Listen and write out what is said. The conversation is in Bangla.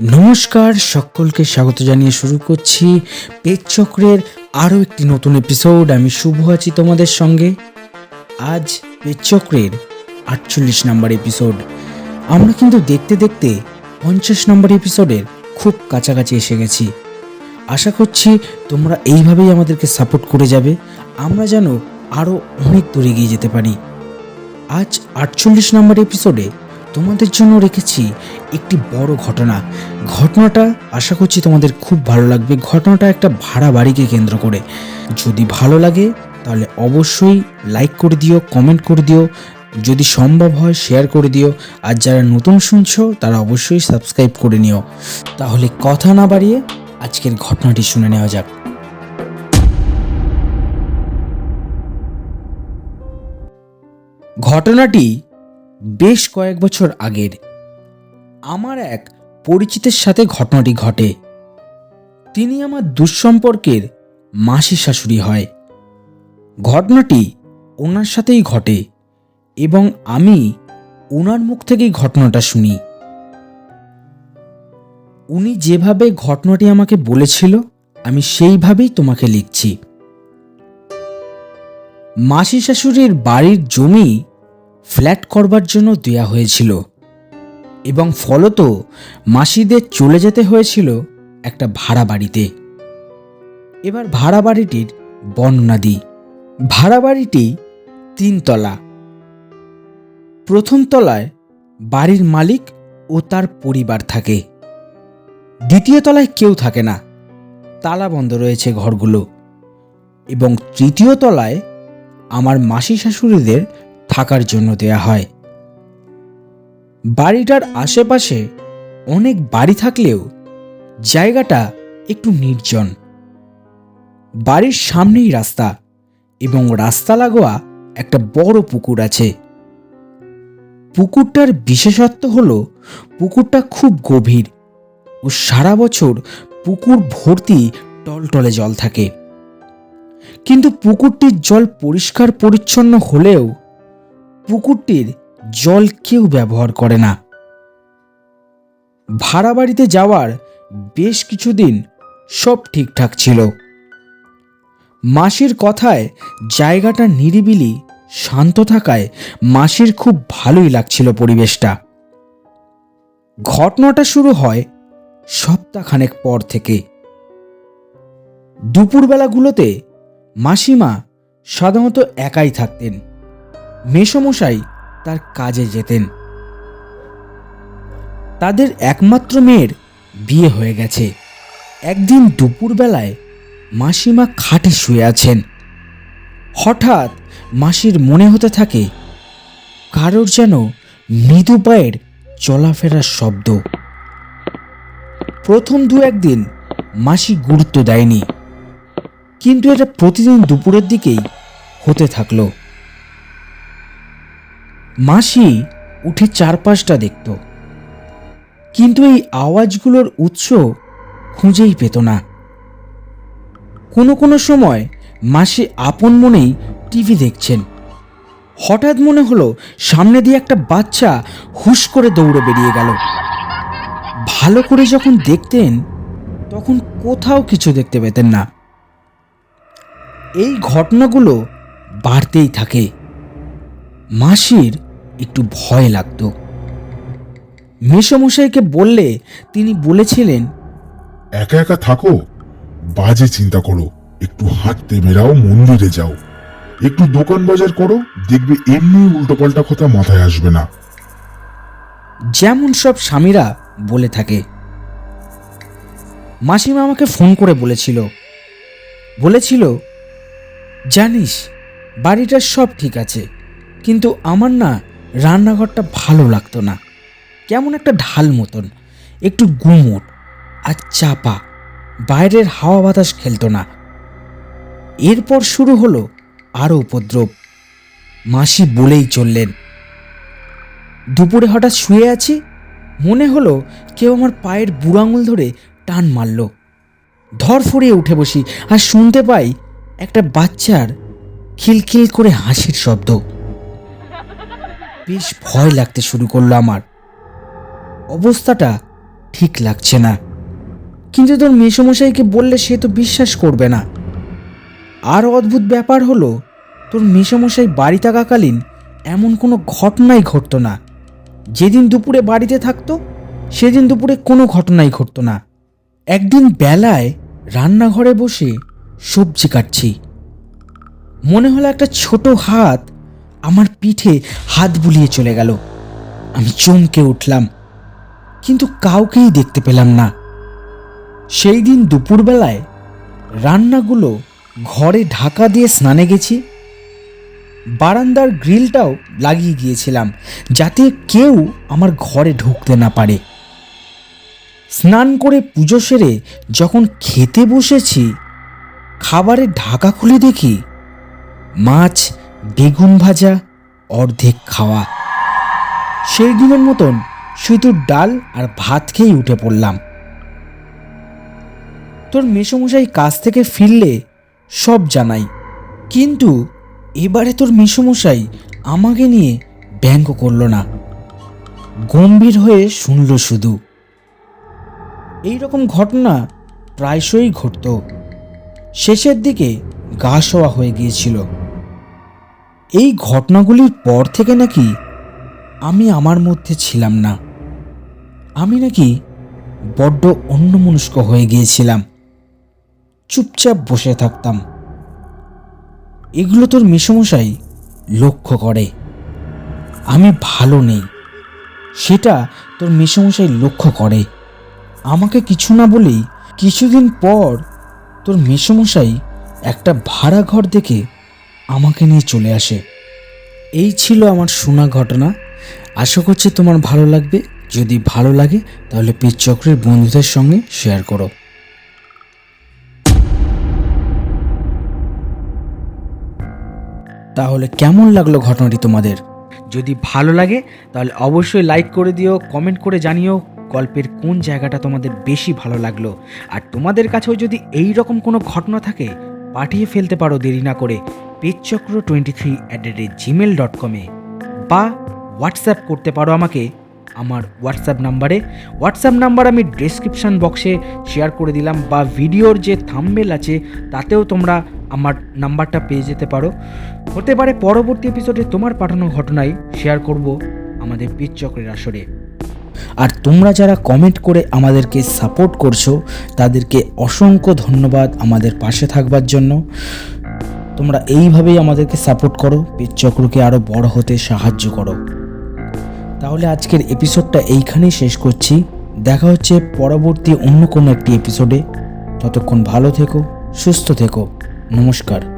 নমস্কার, সকলকে স্বাগত জানিয়ে শুরু করছি পেট চক্রের আরও একটি নতুন এপিসোড আমি শুভ আছি তোমাদের সঙ্গে। আজ পেট চক্রের আটচল্লিশ নম্বর এপিসোড আমরা কিন্তু দেখতে দেখতে পঞ্চাশ নম্বর এপিসোডের খুব কাছাকাছি এসে গেছি। আশা করছি তোমরা এইভাবেই আমাদেরকে সাপোর্ট করে যাবে। আমরা যেন আরও অনেক দূর এগিয়ে যেতে পারি। আজ আটচল্লিশ নম্বর এপিসোডে তোমাদের জন্য রেখেছি একটি বড় ঘটনা। ঘটনাটা আশা করছি তোমাদের খুব ভালো লাগবে। ঘটনাটা একটা ভাড়া বাড়িকে কেন্দ্র করে। যদি ভালো লাগে, তাহলে অবশ্যই লাইক করে দিও কমেন্ট করে দিও। যদি সম্ভব হয় শেয়ার করে দিও। আর যারা নতুন শুনছো, তারা অবশ্যই সাবস্ক্রাইব করে নিও। তাহলে কথা না বাড়িয়ে আজকের ঘটনাটি শুনে নেওয়া যাক। ঘটনাটি বেশ কয়েক বছর আগের। আমার এক পরিচিতের সাথে ঘটনাটি ঘটে। তিনি আমার দুঃসম্পর্কের মাসি শাশুড়ি হয়। ঘটনাটি ওনার সাথেই ঘটে এবং আমি ওনার মুখ থেকেই ঘটনাটা শুনি। উনি যেভাবে ঘটনাটি আমাকে বলেছিল, আমি সেইভাবেই তোমাকে লিখছি। মাসি শাশুড়ির বাড়ির জমি ফ্ল্যাট করবার জন্য দেয়া হয়েছিল এবং ফলত মাসিদের চলে যেতে হয়েছিল একটা ভাড়া বাড়িতে। এবার ভাড়া বাড়িটির বর্ণনা দিই। ভাড়া বাড়িটি তিনতলা প্রথম তলায় বাড়ির মালিক ও তার পরিবার থাকে। দ্বিতীয় তলায় কেউ থাকে না। তালা বন্ধ রয়েছে ঘরগুলো। এবং তৃতীয় তলায় আমার মাসি শাশুড়িদের থাকার জন্য দেয়া হয়। বাড়িটার আশেপাশে অনেক বাড়ি থাকলেও জায়গাটা একটু নির্জন। বাড়ির সামনেই রাস্তা এবং রাস্তা লাগোয়া একটা বড় পুকুর আছে। পুকুরটার বিশেষত্ব হলো পুকুরটা খুব গভীর ও সারা বছর পুকুর ভর্তি টলটলে জল থাকে। কিন্তু পুকুরটির জল পরিষ্কার পরিচ্ছন্ন হলেও পুকুরটির জল কেউ ব্যবহার করে না। ভাড়া বাড়িতে যাওয়ার বেশ কিছুদিন সব ঠিকঠাক ছিল। মাসির কথায় জায়গাটা নিরিবিলি, শান্ত থাকায় মাসির খুব ভালোই লাগছিল পরিবেশটা। ঘটনাটা শুরু হয় সপ্তাহখানেক পর থেকে। দুপুরবেলাগুলোতে মাসিমা সাধারণত একাই থাকতেন। মেসমশাই তার কাজে যেতেন। তাদের একমাত্র মেয়ের বিয়ে হয়ে গেছে। একদিন দুপুরবেলায় মাসিমা খাটে শুয়ে আছেন। হঠাৎ মাসির মনে হতে থাকে, কারোর যেন মৃদু পায়ের চলাফেরার শব্দ। প্রথম দু একদিন মাসি গুরুত্ব দেয়নি। কিন্তু এটা প্রতিদিন দুপুরের দিকেই হতে থাকল। মাসি উঠে চারপাশটা দেখত। কিন্তু এই আওয়াজগুলোর উৎস খুঁজেই পেত না। কোনো কোনো সময় মাসি আপন মনেই টিভি দেখছেন। হঠাৎ মনে হলো সামনে দিয়ে একটা বাচ্চা হুশ করে দৌড়ে বেরিয়ে গেল। ভালো করে যখন দেখতেন, তখন কোথাও কিছু দেখতে পেতেন না। এই ঘটনাগুলো বাড়তেই থাকে। মাসির একটু ভয় লাগতো। মেসমশাইকে বললে তিনি বলেছিলেন একা একা থাকো বাজে চিন্তা করো একটু হাঁটতে বেরাও মন্দিরে যাও। একটু দোকান বাজার করো দেখবে এমনি উল্টোপাল্টা কথা মাথায় আসবে না। যেমন সব স্বামীরা বলে থাকে। মাসিমা আমাকে ফোন করে বলেছিল। বলেছিল জানিস বাড়িটার সব ঠিক আছে, কিন্তু আমার না রান্নাঘরটা ভালো লাগতো না। কেমন একটা ঢাল মতন, একটু গুমোট আর চাপা, বাইরের হাওয়া বাতাস খেলতো না। এরপর শুরু হলো আরও উপদ্রব। মাসি বলেই চললেন, দুপুরে হঠাৎ শুয়ে আছি? মনে হলো কেউ আমার পায়ের বুড়ো আঙুল ধরে টান মারল। ধর ফুরিয়ে উঠে বসি, আর শুনতে পাই একটা বাচ্চার খিলখিল করে হাসির শব্দ। বেশ ভয় লাগতে শুরু করল আমার। অবস্থাটা ঠিক লাগছে না। কিন্তু তোর মেসমশাইকে বললে সে তো বিশ্বাস করবে না। আর অদ্ভুত ব্যাপার হলো, তোর মেসমশাই বাড়ি থাকাকালীন এমন কোনো ঘটনাই ঘটতো না। যেদিন দুপুরে বাড়িতে থাকতো, সেদিন দুপুরে কোনো ঘটনাই ঘটতো না। একদিন বেলায় রান্নাঘরে বসে সবজি কাটছি। মনে হলো একটা ছোট হাত আমার পিঠে হাত বুলিয়ে চলে গেল। আমি চমকে উঠলাম, কিন্তু কাউকেই দেখতে পেলাম না। সেই দিন দুপুরবেলায় রান্নাগুলো ঘরে ঢাকা দিয়ে স্নানে গেছি। বারান্দার গ্রিলটাও লাগিয়ে গিয়েছিলাম, যাতে কেউ আমার ঘরে ঢুকতে না পারে। স্নান করে পুজো সেরে যখন খেতে বসেছি খাবারের ঢাকা খুলে দেখি। মাছ, বেগুন ভাজা, অর্ধেক খাওয়া। সেই দিনের মতন শুধু ডাল আর ভাত খেয়েই উঠে পড়লাম। তোর মেসমশাই কাজ থেকে ফিরলে সব জানাই। কিন্তু এবারে তোর মেসমশাই আমাকে নিয়ে ব্যঙ্গ করল না। গম্ভীর হয়ে শুনল শুধু। এই রকম ঘটনা প্রায়শই ঘটত। শেষের দিকে গা শোয়া হয়ে গিয়েছিল। এই ঘটনাগুলির পর থেকে নাকি আমি আমার মধ্যে ছিলাম না। আমি নাকি বড্ড অন্যমনস্ক হয়ে গিয়েছিলাম। চুপচাপ বসে থাকতাম। এগুলো তোর মেসমশাই লক্ষ্য করে। আমি ভালো নেই। সেটা তোর মেসমশাই লক্ষ্য করে। আমাকে কিছু না বলেই কিছুদিন পর তোর মেসমশাই একটা ভাড়া ঘর দেখে আমাকে নিয়ে চলে আসে। এই ছিল আমার শোনা ঘটনা। আশা করছি তোমার ভালো লাগবে। যদি ভালো লাগে, তাহলে পেজ চক্রের বন্ধুদের সঙ্গে শেয়ার করো। তাহলে কেমন লাগল ঘটনাটি তোমাদের? যদি ভালো লাগে, তাহলে অবশ্যই লাইক করে দিও কমেন্ট করে জানিও। গল্পের কোন জায়গাটা তোমাদের বেশি ভালো লাগল? আর তোমাদের কাছেও যদি এই রকম কোনো ঘটনা থাকে, পাঠিয়ে ফেলতে পারো দেরি না করে পেজচক্র twenty three at the rate Gmail dot কমে বা হোয়াটসঅ্যাপ করতে পারো আমাকে আমার হোয়াটসঅ্যাপ নাম্বারে হোয়াটসঅ্যাপ নাম্বার আমি ডেসক্রিপশান বক্সে শেয়ার করে দিলাম বা ভিডিওর যে থাম্বেল আছে, তাতেও তোমরা আমার নাম্বারটা পেয়ে যেতে পারো। হতে পারে পরবর্তী এপিসোডে তোমার পাঠানো ঘটনাই শেয়ার করব আমাদের পিচ চক্রের আসরে। আর তোমরা যারা কমেন্ট করে আমাদেরকে সাপোর্ট করছ, তাদেরকে অসংখ্য ধন্যবাদ আমাদের পাশে থাকবার জন্য। তোমরা এইভাবেই আমাদেরকে সাপোর্ট করো চক্রকে আরও বড় হতে সাহায্য করো। তাহলে আজকের এপিসোডটা এইখানেই শেষ করছি। দেখা হচ্ছে পরবর্তী অন্য কোনো একটি এপিসোডে ততক্ষণ ভালো থেকো, সুস্থ থেকো। নমস্কার।